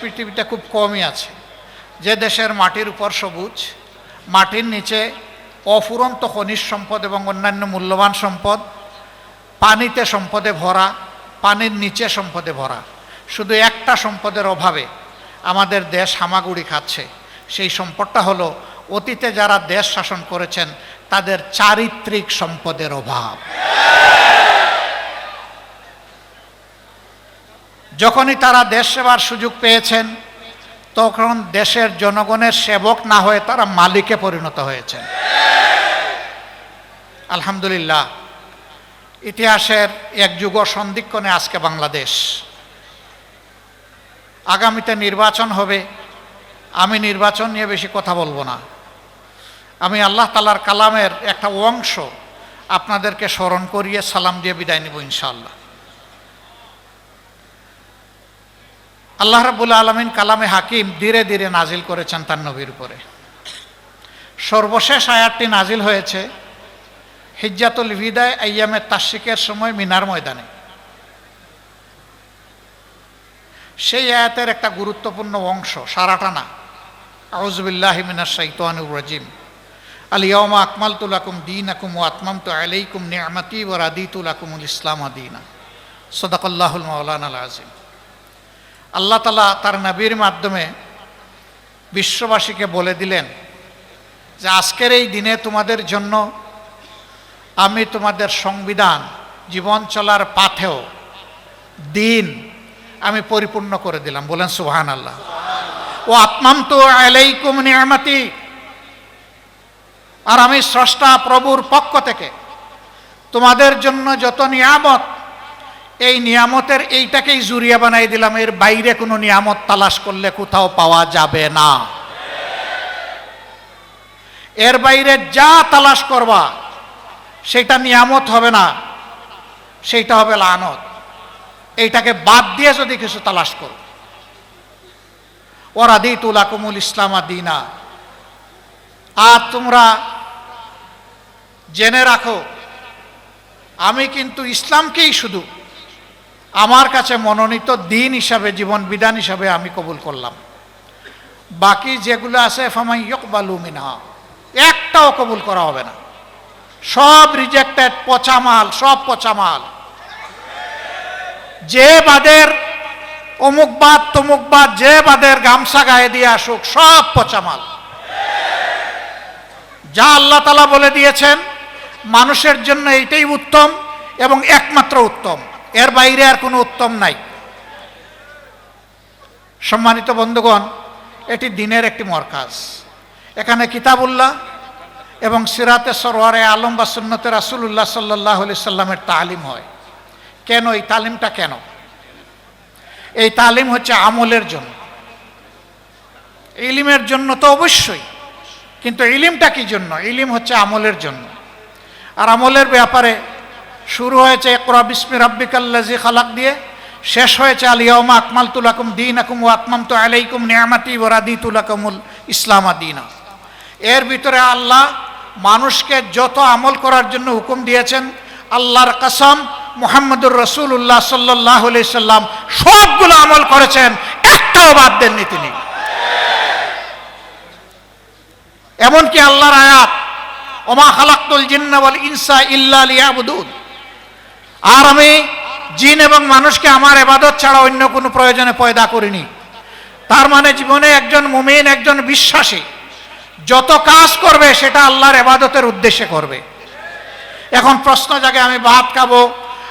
পৃথিবীতে খুব কমই আছে। যে দেশের মাটির উপর সবুজ, মাটির নিচে অফুরন্ত খনিজ সম্পদ এবং অন্যান্য মূল্যবান সম্পদ, পানিতে সম্পদে ভরা, পানির নিচে সম্পদে ভরা। শুধু একটা সম্পদের অভাবে আমাদের দেশ হামাগুড়ি খাচ্ছে। সেই সম্পদটা হলো অতীতে যারা দেশ শাসন করেছেন, তাদের চারিত্রিক সম্পদের অভাব। যখনই তারা দেশ সেবার সুযোগ পেয়েছেন, তখন দেশের জনগণের সেবক না হয়ে তারা মালিকে পরিণত হয়েছেন। আলহামদুলিল্লাহ, ইতিহাসের এক যুগ সন্ধিক্ষণে আজকে বাংলাদেশ। আগামীতে নির্বাচন হবে, আমি নির্বাচন নিয়ে বেশি কথা বলব না। আমি আল্লাহ তালার কালামের একটা অংশ আপনাদেরকে স্মরণ করিয়ে সালাম দিয়ে বিদায় নিব ইনশাআল্লাহ। আল্লাহ রাবুল আলমিন কালামে হাকিম ধীরে ধীরে নাজিল করেছেন তার নবীর উপরে। সর্বশেষ আয়াতটি নাজিল হয়েছে হিজ্জাতুল বিদায় আয়ামের তাসিকের সময় মিনার ময়দানে। সেই আয়াতের একটা গুরুত্বপূর্ণ অংশ, সারাটা না। আউজবিল্লাহ মিনার সাইতানুর রাজিম। আলিয়মা আকমাল তুলাকুম দিন আকুম ও আতমাম আলাইকুম নিয়ামতি ও রাদিতুল আকুমুল ইসলাম আদিনা সদাকল্লাহুল মৌলান আজিম আল্লাহ তালা তার নবীর মাধ্যমে বিশ্ববাসীকে বলে দিলেন যে আজকের এই দিনে তোমাদের জন্য আমি তোমাদের সংবিধান, জীবন চলার পাথেও দিন আমি পরিপূর্ণ করে দিলাম। বলেন সুহান আল্লাহ ও আত্মাম তো নিয়ামাতি। আর আমি স্রষ্টা প্রভুর পক্ষ থেকে তোমাদের জন্য যত নিয়ামত এই নিয়ামতের এইটাকেই জুরিয়া বানাই দিলাম, এর বাইরে কোনো নিয়ামত তালাশ করলে কোথাও পাওয়া যাবে না। এর বাইরে যা তালাশ করবা, সেটা নিয়ামত হবে না সেইটা হবে লানত। এইটাকে বাদ দিয়ে যদি কিছু তালাশ করো। ওরা দি তুলা কুমুল ইসলাম দিনা। আর তোমরা জেনে রাখো, আমি কিন্তু ইসলামকেই শুধু আমার কাছে মনোনীত দিন হিসাবে, জীবন বিধান হিসাবে আমি কবুল করলাম। বাকি যেগুলো আছে, ফামাই ইকবালু মিনহা, একটাও কবুল করা হবে না। সব রিজেক্টেড পচামাল সব পচামাল যে বাদের অমুক বাদ, তমুক বাদ, যে বাদের গামছা গায়ে দিয়ে আসুক, সব পচামাল যা আল্লাহ তালা বলে দিয়েছেন, মানুষের জন্য এইটাই উত্তম এবং একমাত্র উত্তম। এর বাইরে আর কোনো উত্তম নাই। সম্মানিত বন্ধুগণ, এটি দিনের একটি মরকাজ। এখানে কিতাবুল্লাহ এবং সিরাতে সরোয়ারে আলম বা সুন্নতে রাসুল্লাহ সাল্লাহ সাল্লামের তালিম হয়। কেন, এই তালিমটা কেন? এই তালিম হচ্ছে আমলের জন্য। ইলিমের জন্য তো অবশ্যই, কিন্তু ইলিমটা কি জন্য? ইলিম হচ্ছে আমলের জন্য। আর আমলের ব্যাপারে শুরু হয়েছে একরা বিসমি রাব্বিকাল্লাজি খালাক দিয়ে। শেষ হয়েছে আলিয়াউমা আকমাল তুলাকুম দিন আকুম ও আতমাম তো আলাইকুম নিয়ামাতি ওরাদি তুলাকুমুল ইসলামা দিনা। এর ভিতরে আল্লাহ মানুষকে যত আমল করার জন্য হুকুম দিয়েছেন, আল্লাহর কাসাম মোহাম্মদুর রসুল্লাহ সাল্লাহ সাল্লাম সবগুলো আমল করেছেন, একটাও বাদ দেননি তিনি। এমনকি আল্লাহর আয়াত, ওমা খালাক্তুল জিন্নাওয়াল ইনসা ইল্লা লিয়াবুদুন। আর আমি জিন এবং মানুষকে আমার এবাদত ছাড়া অন্য কোনো প্রয়োজনে পয়দা করিনি। তার মানে জীবনে একজন মুমিন, একজন বিশ্বাসী, যত কাজ করবে সেটা আল্লাহর এবাদতের উদ্দেশ্যে করবে। এখন প্রশ্ন জাগে, আমি ভাত খাব,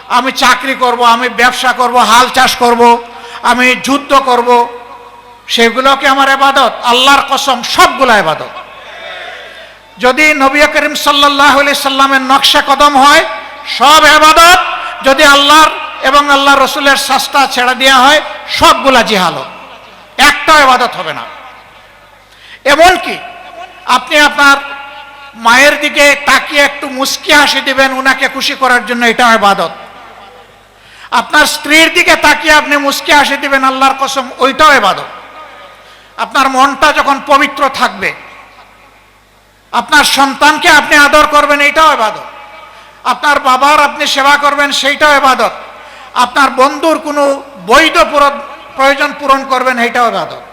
আমি চাকরি করব, আমি ব্যবসা করব, হাল চাষ করব, আমি যুদ্ধ করব, সেগুলো কি আমার এবাদত? আল্লাহর কসম, সবগুলো এবাদত। যদি নবী করিম সাল্লাহ সাল্লামের নকশা কদম হয়, সব এবাদত যদি আল্লাহর এবং আল্লাহ রসুলের শাস্তা ছেড়ে দেওয়া হয়, সবগুলা জিহালত একটা এবাদত হবে না। এমনকি আপনি আপনার মায়ের দিকে তাকিয়ে একটু মুস্কি হাসি দিবেন, উনাকে খুশি করার জন্য এটা এবাদত আপনার স্ত্রীর দিকে তাকিয়ে আপনি মুস্কি হাসি দিবেন, আল্লাহর কসম, ওইটাও এবাদত আপনার মনটা যখন পবিত্র থাকবে, আপনার সন্তানকে আপনি আদর করবেন এইটাও এবাদত আপনার বাবার আপনি সেবা করবেন, সেইটাও এবাদত। আপনার বন্ধুর কোনো বৈধ প্রয়োজন পূরণ করবেন, সেইটাও এবাদত।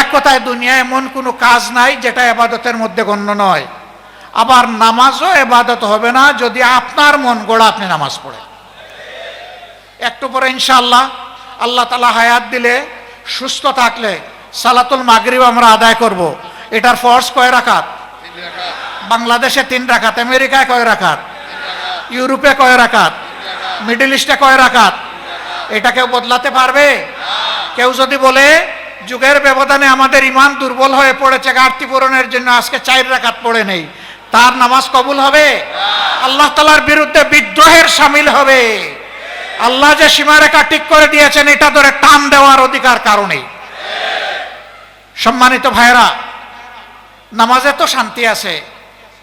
এক কথায় দুনিয়ায় এমন কোনো কাজ নাই যেটা এবাদতের মধ্যে গণ্য নয়। আবার নামাজও এবাদত হবে না যদি আপনার মন গোড়া আপনি নামাজ পড়েন। একটু পরে ইনশাআল্লাহ আল্লাহ তালা হায়াত দিলে, সুস্থ থাকলে সালাতুল মাগরিব আমরা আদায় করব। এটার ফর্স কয় রাখাত বাংলাদেশে তিন রাখাত আমেরিকায় কয় রাখাত ইউরোপে কয় রাখাত মিডল ইস্টে কয় রাখাত এটা কেউ বদলাতে পারবে? কেউ যদি বলে, যুগের ব্যবধানে আমাদের ইমান দুর্বল হয়ে পড়েছে, ঘাটতি পূরণের জন্য আজকে চার রাখাত পড়ে নেই। তার নামাজ কবুল হবে? আল্লাহ তালার বিরুদ্ধে বিদ্রোহের সামিল হবে। আল্লাহ যে সীমারেখা ঠিক করে দিয়েছেন, এটা ধরে টান দেওয়ার অধিকার কারণে সম্মানিত ভাইরা নামাজে তো শান্তি আছে,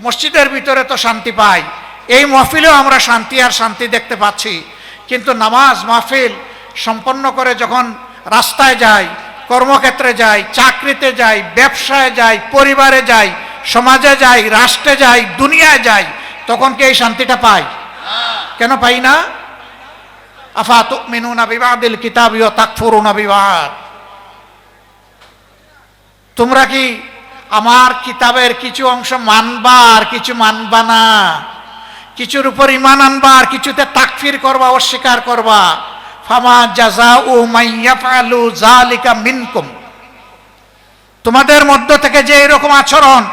মসজিদের ভিতরে তো শান্তি পাই এই মহফিলেও আমরা শান্তি আর শান্তি দেখতে পাচ্ছি। কিন্তু নামাজ, মাহফিল সম্পন্ন করে যখন রাস্তায় যাই, কর্মক্ষেত্রে যাই, চাকরিতে যাই, ব্যবসায় যাই, পরিবারে যাই, সমাজে যাই, রাষ্ট্রে যাই, দুনিয়ায় যাই, তখন কি এই শান্তিটা পাই? কেন পাই না? আফা তুমিনুনা বিবাদিল কিতাবিও তাকফুরুনা বিবাদ। তোমরা কি আমার কিতাবের কিছু অংশ মানবা আর কিছু মানবা না? কিছুর উপর ইমান আনবা আর কিছুতে তাকফির করবা, অস্বীকার করবা। ফামা জাজা ও মাইয়াফালু জালিকা মিনকুম। তোমাদের মধ্য থেকে যে এরকম আচরণ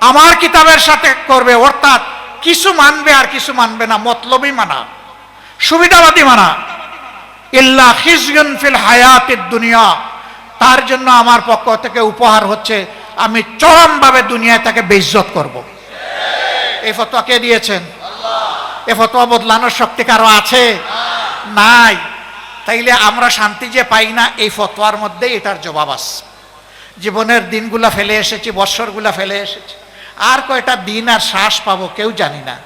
আমার কিতাবের সাথে করবে, অর্থাৎ কিছু মানবে আর কিছু মানবে না, মতলবই মানা, সুবিধাবাদী মানা। ইল্লা খিজগুন ফিল হায়াতের দুনিয়া। তার জন্য আমার পক্ষ থেকে উপহার হচ্ছে, আমি চরমভাবে দুনিয়ায় তাকে বেইজ্জত করব। এই ফতোয়া কে দিয়েছেন? এ ফতোয়া বদলানোর শক্তি কারও আছে? নাই। তাইলে আমরা শান্তি যে পাই না, এই ফতোয়ার মধ্যে এটার জবাব আছে। জীবনের দিনগুলা ফেলে এসেছি, বৎসরগুলা ফেলে এসেছি। আর কয়টা দিন আর শ্বাস পাবো কেউ জানি না।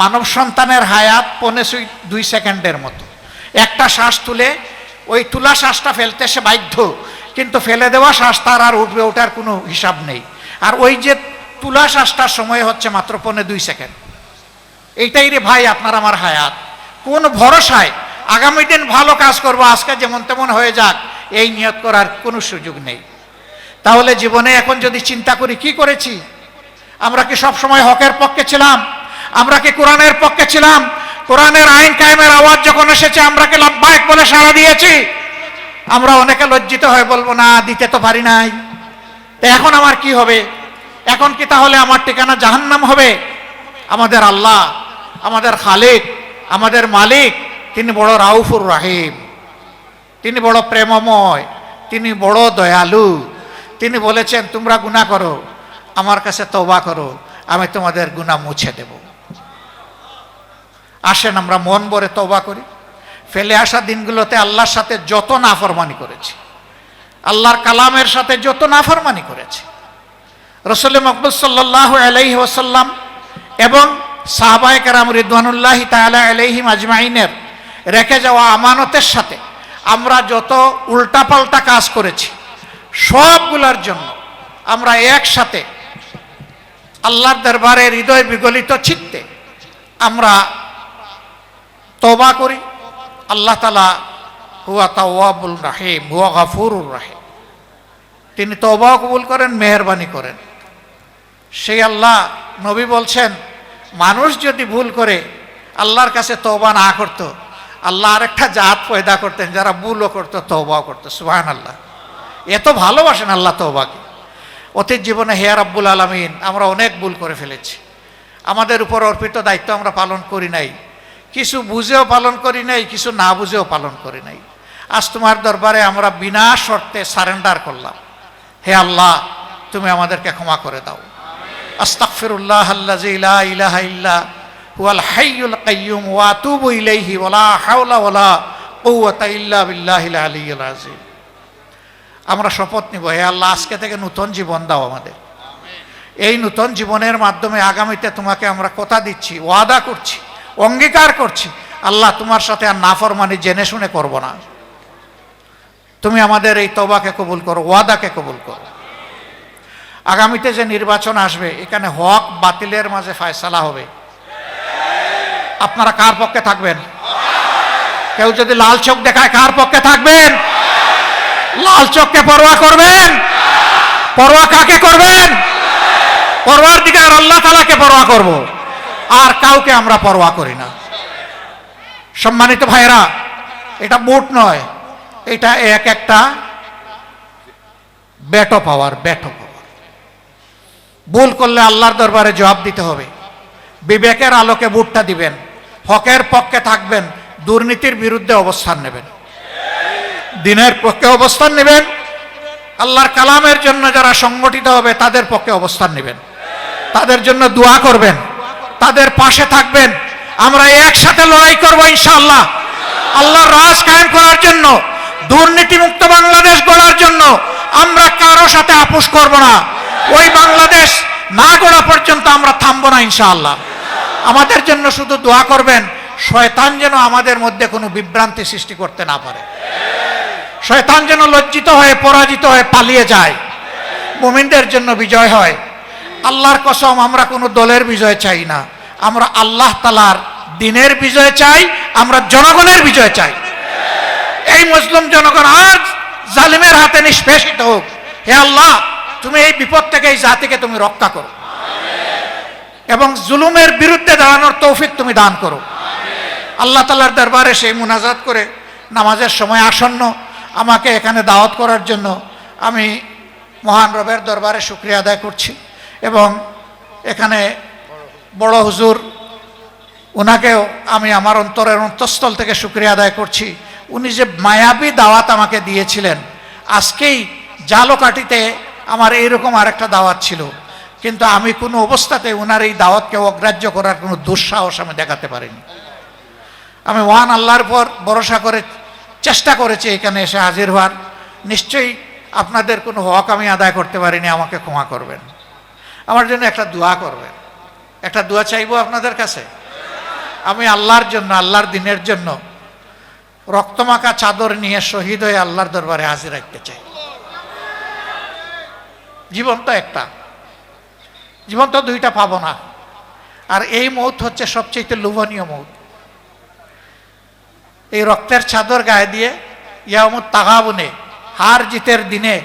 মানব সন্তানের হায়াত পনে দুই সেকেন্ডের মতো। একটা শ্বাস তুলে, ওই তুলা শ্বাসটা ফেলতে সে বাধ্য, কিন্তু ফেলে দেওয়া শ্বাস তার আর উঠবে, ওটার কোনো হিসাব নেই। আর ওই যে তুলা শ্বাসটার সময় হচ্ছে মাত্র পনে দুই সেকেন্ড। এইটাই রে ভাই আপনার আমার হায়াত। কোন ভরসায় আগামী দিন ভালো কাজ করব, আজকে যেমন তেমন হয়ে যাক, এই নিয়ত করার কোনো সুযোগ নেই। তাহলে জীবনে এখন যদি চিন্তা করি, কি করেছি? আমরা কি সব সময় হকের পক্ষে ছিলাম? আমরা কি কোরআনের পক্ষে ছিলাম? কোরআনের আইন কায়েমের আওয়াজ যখন এসেছে, আমরা কি লব্বায়ক বলে সাড়া দিয়েছি? আমরা অনেকে লজ্জিত হয়ে বলব, না, দিতে তো পারি নাই। তো এখন আমার কি হবে? এখন কি তাহলে আমার ঠিকানা জাহান্নাম হবে? আমাদের আল্লাহ আমাদের খালিক আমাদের মালিক, তিনি বড় রাউফুর রাহিম। তিনি বড় প্রেমময়, তিনি বড় দয়ালু। তিনি বলেছেন, তোমরা গুণা করো, আমার কাছে তওবা করো, আমি তোমাদের গুণা মুছে দেব। আসেন, আমরা মন ভরে তওবা করি। ফেলে আসা দিনগুলোতে আল্লাহর সাথে যত নাফরমানি করেছি, আল্লাহর কালামের সাথে যত নাফরমানি করেছি। রসুল মকবুল সাল্লাহ আলাইহি ওসাল্লাম এবং সাহবায় কারাম রিদওয়ানুল্লাহ তালা আলাইহিম আজমাইনের রেখে যাওয়া আমানতের সাথে আমরা যত উল্টাপাল্টা কাজ করেছি, সবগুলোর জন্য আমরা একসাথে আল্লাহর দরবারে হৃদয় বিগলিত চিত্তে আমরা তবা করি। আল্লাহ তালা হুয়া তাওয়াবুল রাহিম, হুয়া গাফুরুর রাহিম। তিনি তবাও কবুল করেন, মেহরবানি করেন। সেই আল্লাহ নবী বলছেন মানুষ যদি ভুল করে, আল্লাহর কাছে তওবা না করত, আল্লাহ আরেকটা জাত পয়দা করতেন যারা ভুলও করতো, তওবাও করতো। সুবাহান আল্লাহ এত ভালোবাসেন আল্লাহ তওবাকে। অতীত জীবনে হেয়ার আব্বুল আলমিন, আমরা অনেক ভুল করে ফেলেছি। আমাদের উপর অর্পিত দায়িত্ব আমরা পালন করি নাই। কিছু বুঝেও পালন করি নাই, কিছু না বুঝেও পালন করি নাই। আজ তোমার দরবারে আমরা বিনা শর্তে সারেন্ডার করলাম। হে আল্লাহ, তুমি আমাদেরকে ক্ষমা করে দাও। আস্তাগফিরুল্লাহ আল্লাযী লা ইলাহা ইল্লা হুয়াল হাইয়ুল কাইয়্যুম ওয়া আতুবু ইলাইহি ওয়ালা হাওলা ওয়ালা কুওয়াতা ইল্লা বিল্লাহিল আলিয়্যিল আযীম। আমরা শপথ নিব, হে আল্লাহ, আজকে থেকে নতুন জীবন দাও আমাদের। এই নতুন জীবনের মাধ্যমে আগামীতে তোমাকে আমরা কথা দিচ্ছি, ওয়াদা করছি, অঙ্গীকার করছি। আল্লাহ, তোমার সাথে আর নাফরমানি জেনে শুনে করব না। তুমি আমাদের এই তবাকে কবুল করো, ওয়াদাকে কবুল করো। আগামীতে যে নির্বাচন আসবে, এখানে হক বাতিলের মাঝে ফায়সালা হবে। আপনারা কার পক্ষে থাকবেন? কেউ যদি লাল চোখ দেখায়, কার পক্ষে থাকবেন? লাল চোখকে পরোয়া করবেন? পরোয়া কাকে করবেন? পরোয়ার দিকে আর আল্লাহ তালাকে পরোয়া করব। আর কাউকে আমরা পরোয়া করি না। সম্মানিত ভাইরা এটা বুট নয়, এটা এক একটা ব্যাটো পাওয়ার ব্যাটো ভুল করলে আল্লাহর দরবারে জবাব দিতে হবে। বিবেকের আলোকে বুটটা দিবেন, হকের পক্ষে থাকবেন, দুর্নীতির বিরুদ্ধে অবস্থান নেবেন। দিনের পক্ষে অবস্থান নেবেন, আল্লাহর কালামের জন্য যারা সংগঠিত হবে তাদের পক্ষে অবস্থান নেবেন। তাদের জন্য দোয়া করবেন, তাদের পাশে থাকবেন। আমরা একসাথে লড়াই করব ইনশাআল্লাহ। আল্লাহর রাজ কায়েম করার জন্য, দুর্নীতিমুক্ত বাংলাদেশ গড়ার জন্য আমরা কারও সাথে আপোষ করব না। ওই বাংলাদেশ না গড়া পর্যন্ত আমরা থামবো না, ইনশাআল্লাহ। আমাদের জন্য শুধু দোয়া করবেন, শয়তান যেন আমাদের মধ্যে কোনো বিভ্রান্তি সৃষ্টি করতে না পারে। শয়তান যেন লজ্জিত হয়ে, পরাজিত হয়ে পালিয়ে যায়। মুমিনদের জন্য বিজয় হয়। আল্লাহর কসম, আমরা কোনো দলের বিজয় চাই না। আমরা আল্লাহ তালার দিনের বিজয় চাই, আমরা জনগণের বিজয় চাই। এই মুসলিম জনগণ আজ জালিমের হাতে নিষ্পেষিত হোক। হে আল্লাহ তুমি এই বিপদ থেকে, এই জাতিকে তুমি রক্ষা করো। এবং জুলুমের বিরুদ্ধে দাঁড়ানোর তৌফিক তুমি দান করো। আল্লাহ তালার দরবারে সেই মুনাজাত করে নামাজের সময় আসন্ন আমাকে এখানে দাওয়াত করার জন্য আমি মহান রবের দরবারে শুক্রিয়া আদায় করছি এবং এখানে বড় হুজুর ওনাকেও আমি আমার অন্তরের অন্তঃস্থল থেকে শুক্রিয়া আদায় করছি। উনি যে মায়াবী দাওয়াত আমাকে দিয়েছিলেন, আজকেই জালোকাটিতে আমার এইরকম আরেকটা দাওয়াত ছিল। কিন্তু আমি কোনো অবস্থাতে ওনার এই দাওয়াতকে অগ্রাহ্য করার কোনো দুঃসাহস আমি দেখাতে পারিনি। আমি ওয়ান আল্লাহর পর ভরসা করে চেষ্টা করেছি এখানে এসে হাজির হওয়ার। নিশ্চয়ই আপনাদের কোনো হক আমি আদায় করতে পারিনি, আমাকে ক্ষমা করবেন। আমার জন্য একটা দোয়া করবেন। একটা দোয়া চাইব আপনাদের কাছে? আমি আল্লাহর জন্য, আল্লাহর দিনের জন্য রক্তমাখা চাদর নিয়ে শহীদ হয়ে আল্লাহর দরবারে হাজির রাখতে চাই। জীবন তো একটা। জীবন তো দুইটা পাবো না। আর এই মৌত হচ্ছে সবচেয়ে লোভনীয় মৌত। এই রক্তের চাদর গায়ে দিয়ে ইয়ামুদ তাগাবুনে, হার জিতের দিনে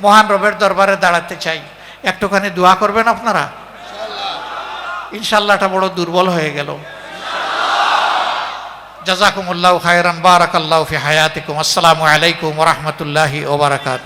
মহান রবের দরবারে দাঁড়াতে চাই। একটুখানি দোয়া করবেন আপনারা? ইনশাল্লাহটা বড় দুর্বল হয়ে গেল। জাজাকুমুল্লাহ খায়রান, বারাকাল্লাহ ফি হায়াতিকুম। আসসালামু আলাইকুম ওরহমতুল্লাহি ওবরাকাত